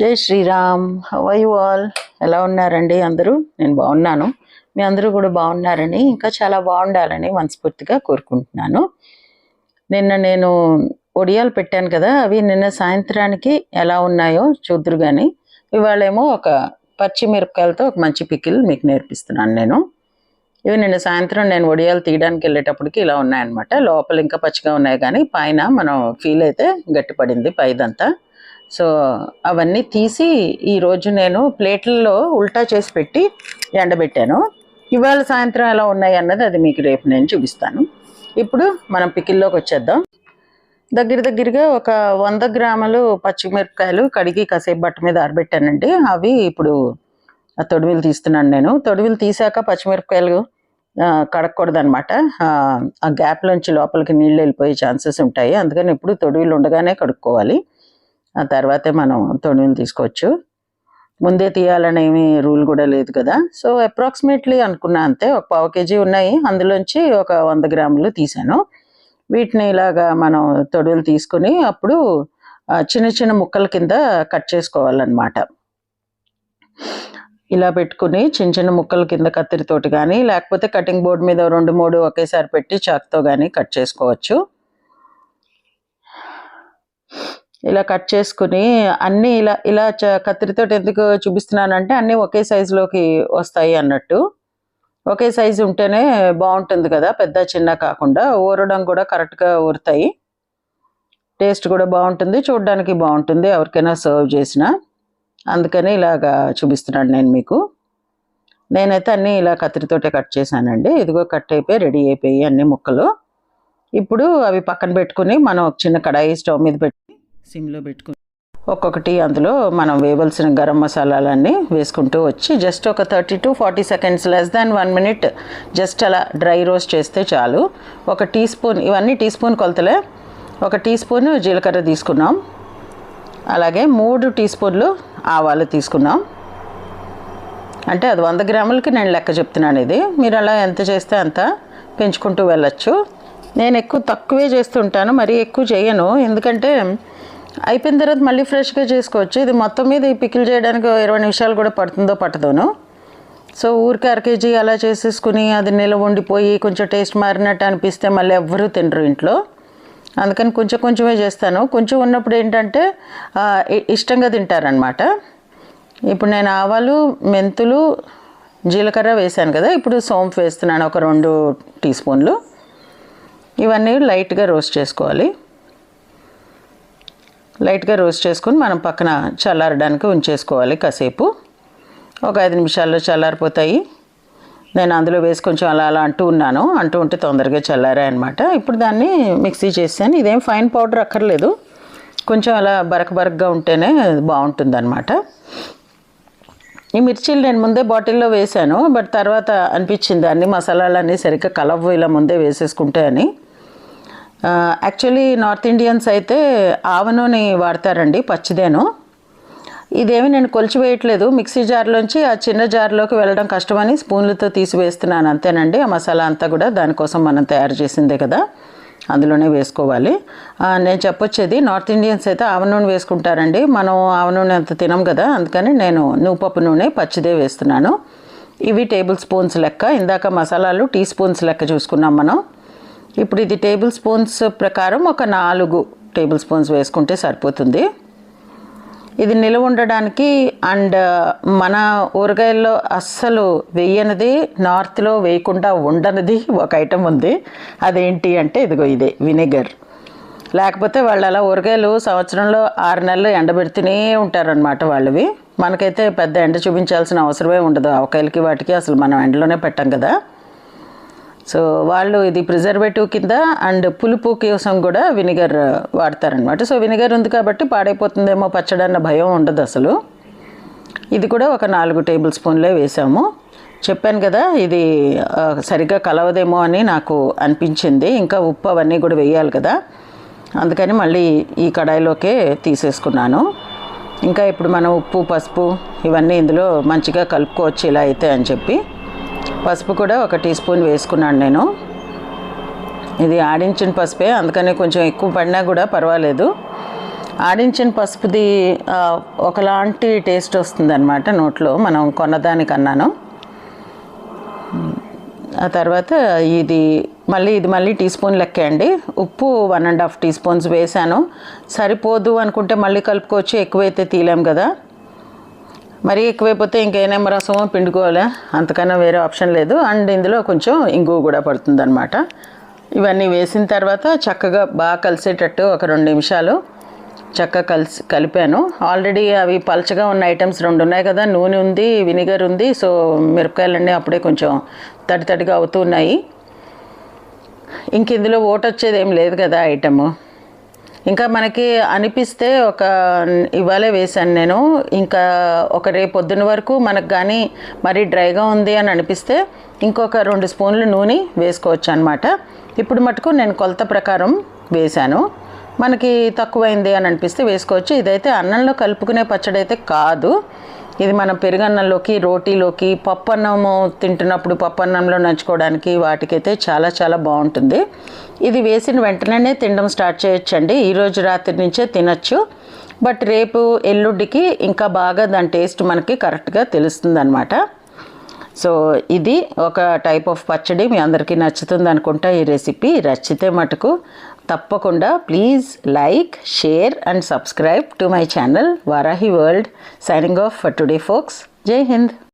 జై Sriram have all ఎలా ఉన్నారండి అందరూ? నేను బాగున్నాను. మీ అందరూ కూడా బాగున్నారని ఇంకా చాలా బాగుండాలని మనస్ఫూర్తిగా కోరుకుంటున్నాను. నిన్న నేను ఒడియాలు పెట్టాను కదా అవి నిన్న సాయంత్రానికి ఎలా ఉన్నాయో చూద్దరు కానీ ఇవాళేమో ఒక పచ్చిమిరపకాయలతో ఒక మంచి పికిల్ మీకు నేర్పిస్తున్నాను నేను. ఇవి నిన్న సాయంత్రం నేను ఒడియాలు తీయడానికి వెళ్ళేటప్పటికి ఇలా ఉన్నాయన్నమాట. లోపల ఇంకా పచ్చిగా ఉన్నాయి కానీ పైన మనం ఫీల్ అయితే గట్టిపడింది పైదంతా. సో అవన్నీ తీసి ఈరోజు నేను ప్లేట్లలో ఉల్టా చేసి పెట్టి ఎండబెట్టాను. ఇవాళ సాయంత్రం ఎలా ఉన్నాయి అన్నది అది మీకు రేపు నేను చూపిస్తాను. ఇప్పుడు మనం పికిల్లోకి వచ్చేద్దాం. దగ్గర దగ్గరగా ఒక వంద గ్రాములు పచ్చిమిరపకాయలు కడిగి కాసేపు బట్ట మీద ఆరబెట్టానండి. అవి ఇప్పుడు ఆ తీస్తున్నాను నేను. తొడివిలు తీసాక పచ్చిమిరపకాయలు కడగకూడదు అనమాట ఆ గ్యాప్లోంచి లోపలికి నీళ్ళు వెళ్ళిపోయే ఛాన్సెస్ ఉంటాయి. అందుకని ఇప్పుడు తొడివిలు ఉండగానే కడుక్కోవాలి. ఆ తర్వాతే మనం తొణిని తీసుకోవచ్చు. ముందే తీయాలని రూల్ కూడా లేదు కదా. సో అప్రాక్సిమేట్లీ అనుకున్నా అంతే. ఒక పావు కేజీ ఉన్నాయి. అందులోంచి ఒక వంద గ్రాములు తీసాను. వీటిని ఇలాగా మనం తొడులు తీసుకుని అప్పుడు చిన్న చిన్న ముక్కల కింద కట్ చేసుకోవాలన్నమాట. ఇలా పెట్టుకుని చిన్న చిన్న ముక్కల కింద కత్తిరితోటి కానీ లేకపోతే కటింగ్ బోర్డు మీద రెండు మూడు ఒకేసారి పెట్టి చాక్తో కానీ కట్ చేసుకోవచ్చు. ఇలా కట్ చేసుకుని అన్నీ ఇలా ఇలా చ- కత్తిరితోటి ఎందుకు చూపిస్తున్నానంటే అన్నీ ఒకే సైజులోకి వస్తాయి అన్నట్టు. ఒకే సైజు ఉంటేనే బాగుంటుంది కదా పెద్ద చిన్న కాకుండా. ఊరడం కూడా కరెక్ట్గా ఊరుతాయి. టేస్ట్ కూడా బాగుంటుంది చూడడానికి బాగుంటుంది ఎవరికైనా సర్వ్ చేసిన. అందుకని ఇలాగా చూపిస్తున్నాను నేను మీకు. నేనైతే అన్నీ ఇలా కత్తిరితోటే కట్ చేశానండి. ఇదిగో కట్ అయిపోయి రెడీ అయిపోయి అన్ని ముక్కలు. ఇప్పుడు అవి పక్కన పెట్టుకుని మనం ఒక చిన్న కడాయి స్టవ్ మీద పెట్టి సిమ్లో పెట్టుకుని. ఒక్కొక్కటి అందులో మనం వేయవలసిన గరం మసాలాలన్నీ వేసుకుంటూ వచ్చి జస్ట్ ఒక thirty to forty seconds less than one minute just అలా డ్రై రోస్ట్ చేస్తే చాలు. ఒక టీ స్పూన్ ఇవన్నీ టీ స్పూన్ కొలతలే. ఒక టీ స్పూన్ జీలకర్ర తీసుకున్నాం. అలాగే మూడు టీ స్పూన్లు ఆవాలు తీసుకున్నాం. అంటే అది వంద గ్రాములకి నేను లెక్క చెప్తున్నాను ఇది. మీరు అలా ఎంత చేస్తే అంత పెంచుకుంటూ వెళ్ళొచ్చు. నేను ఎక్కువ తక్కువే చేస్తుంటాను మరీ ఎక్కువ చేయను. ఎందుకంటే అయిపోయిన తర్వాత మళ్ళీ ఫ్రెష్గా చేసుకోవచ్చు. ఇది మొత్తం మీద ఈ పికిల్ చేయడానికి ఇరవై నిమిషాలు కూడా పడుతుందో పట్టదోను. సో ఊరికి అర కేజీ అలా చేసేసుకుని అది నిలవ ఉండిపోయి కొంచెం టేస్ట్ మారినట్టు అనిపిస్తే మళ్ళీ ఎవ్వరూ తినరు ఇంట్లో. అందుకని కొంచెం కొంచెమే చేస్తాను. కొంచెం ఉన్నప్పుడు ఏంటంటే ఇష్టంగా తింటారనమాట ఇప్పుడు నేను ఆవాలు మెంతులు జీలకర్ర వేసాను కదా ఇప్పుడు సోంపు వేస్తున్నాను ఒక రెండు టీ స్పూన్లు. ఇవన్నీ లైట్గా రోస్ట్ చేసుకోవాలి. లైట్గా రోస్ట్ చేసుకుని మనం పక్కన చల్లారడానికి ఉంచేసుకోవాలి కాసేపు. ఒక ఐదు నిమిషాల్లో చల్లారిపోతాయి. నేను అందులో వేసి కొంచెం అలా అలా అంటూ ఉన్నాను. అంటూ ఉంటే తొందరగా చల్లారాయి అనమాట ఇప్పుడు దాన్ని మిక్సీ చేసాను ఇదేం ఫైన్ పౌడర్ అక్కర్లేదు. కొంచెం అలా బరక బరకగా ఉంటేనే బాగుంటుంది అనమాట ఈ మిర్చీలు నేను ముందే బాటిల్లో వేశాను బట్ తర్వాత అనిపించింది అన్ని మసాలాలన్నీ సరిగ్గా కలవ్వు ఇలా ముందే వేసేసుకుంటే అని. యాక్చువల్లీ నార్త్ ఇండియన్స్ అయితే ఆవ నూనె వాడతారండి పచ్చిదేను. ఇదేమి నేను కొలిచి వేయట్లేదు మిక్సీ జార్లోంచి ఆ చిన్న జార్లోకి వెళ్ళడం కష్టమని స్పూన్లతో తీసి వేస్తున్నాను అంతేనండి. ఆ మసాలా అంతా కూడా దానికోసం మనం తయారు చేసిందే కదా అందులోనే వేసుకోవాలి. నేను చెప్పొచ్చేది నార్త్ ఇండియన్స్ అయితే ఆవ నూనె వేసుకుంటారండి. మనం ఆవ నూనె అంత తినం కదా అందుకని నేను నువ్వుపప్పు నూనె పచ్చిదే వేస్తున్నాను. ఇవి టేబుల్ స్పూన్స్ లెక్క ఇందాక మసాలాలు టీ స్పూన్స్ లెక్క చూసుకున్నాం మనం. ఇప్పుడు ఇది టేబుల్ స్పూన్స్ ప్రకారం ఒక నాలుగు టేబుల్ స్పూన్స్ వేసుకుంటే సరిపోతుంది. ఇది నిల్వ ఉండడానికి అండ్ మన ఊరగాయల్లో అస్సలు వేయనిది నార్త్లో వేయకుండా ఉండనిది ఒక ఐటెం ఉంది. అదేంటి అంటే ఇదిగో ఇదే వినెగర్ లేకపోతే వాళ్ళు అలా ఊరగాయలు సంవత్సరంలో ఆరు నెలలు ఎండబెడుతూనే ఉంటారనమాట వాళ్ళవి. మనకైతే పెద్ద ఎండ చూపించాల్సిన అవసరమే ఉండదు. ఆవకాయలకి వాటికి అసలు మనం ఎండలోనే పెట్టాం కదా. సో వాళ్ళు ఇది ప్రిజర్వేటివ్ కింద అండ్ పులుపు కోసం కూడా వినిగర్ వాడతారనమాట సో వినిగర్ ఉంది కాబట్టి పాడైపోతుందేమో పచ్చడి అన్న భయం ఉండదు అసలు. ఇది కూడా ఒక నాలుగు టేబుల్ స్పూన్లే వేసాము. చెప్పాను కదా ఇది సరిగ్గా కలవదేమో అని నాకు అనిపించింది. ఇంకా ఉప్పు అవన్నీ కూడా వేయాలి కదా. అందుకని మళ్ళీ ఈ కడాయిలోకే తీసేసుకున్నాను. ఇంకా ఇప్పుడు మనం ఉప్పు పసుపు ఇవన్నీ ఇందులో మంచిగా కలుపుకోవచ్చు ఇలా అయితే అని చెప్పి. పసుపు కూడా ఒక టీ స్పూన్ వేసుకున్నాను నేను. ఇది ఆడించిన పసుపే అందుకని కొంచెం ఎక్కువ పడినా కూడా పర్వాలేదు. ఆడించిన పసుపుది ఒకలాంటి టేస్ట్ వస్తుందన్నమాట నోట్లో మనం కొన్నదానికన్నాను. ఆ తర్వాత ఇది మళ్ళీ ఇది మళ్ళీ టీ స్పూన్ లెక్కే అండి. ఉప్పు one and half teaspoons వేసాను సరిపోదు అనుకుంటే మళ్ళీ కలుపుకోవచ్చు ఎక్కువైతే తీలేం కదా. మరీ ఎక్కువైపోతే ఇంకేనేమో రసమో పిండుకోవాలా? అంతకన్నా వేరే ఆప్షన్ లేదు. అండ్ ఇందులో కొంచెం ఇంగువ కూడా పడుతుంది అనమాట ఇవన్నీ వేసిన తర్వాత చక్కగా బాగా కలిసేటట్టు ఒక రెండు నిమిషాలు చక్కగా కలిసి కలిపాను. ఆల్రెడీ అవి పలచగా ఉన్న ఐటమ్స్ రెండు ఉన్నాయి కదా. నూనె ఉంది వినిగర్ ఉంది. సో మిరపకాయలన్నీ అప్పుడే కొంచెం తడి తడిగా అవుతూ ఉన్నాయి. ఇంక ఇందులో ఓట వచ్చేది ఏం లేదు కదా ఐటము. ఇంకా మనకి అనిపిస్తే ఒక ఇవాళే వేశాను నేను. ఇంకా ఒక రేపు పొద్దున వరకు మనకు కానీ మరీ డ్రైగా ఉంది అని అనిపిస్తే ఇంకొక రెండు స్పూన్లు నూనె వేసుకోవచ్చు అనమాట ఇప్పుడు మటుకు నేను కొలత ప్రకారం వేశాను. మనకి తక్కువైంది అని అనిపిస్తే వేసుకోవచ్చు. ఇదైతే అన్నంలో కలుపుకునే పచ్చడి అయితే కాదు. ఇది మనం పెరుగన్నంలోకి రోటీలోకి పప్పు అన్నము తింటున్నప్పుడు పప్పు అన్నంలో నంచుకోవడానికి వాటికైతే చాలా చాలా బాగుంటుంది. ఇది వేసిన వెంటనే తినడం స్టార్ట్ చేయొచ్చండి. ఈరోజు రాత్రి నుంచే తినచ్చు. బట్ రేపు ఎల్లుడికి ఇంకా బాగా దాని టేస్ట్ మనకి కరెక్ట్గా తెలుస్తుంది అనమాట సో ఇది ఒక టైప్ ఆఫ్ పచ్చడి మీ అందరికీ నచ్చుతుంది అనుకుంటా ఈ రెసిపీ. నచ్చితే మటుకు తప్పకుండా please like share and subscribe to my channel Varahi world signing off for today folks. జై హింద్.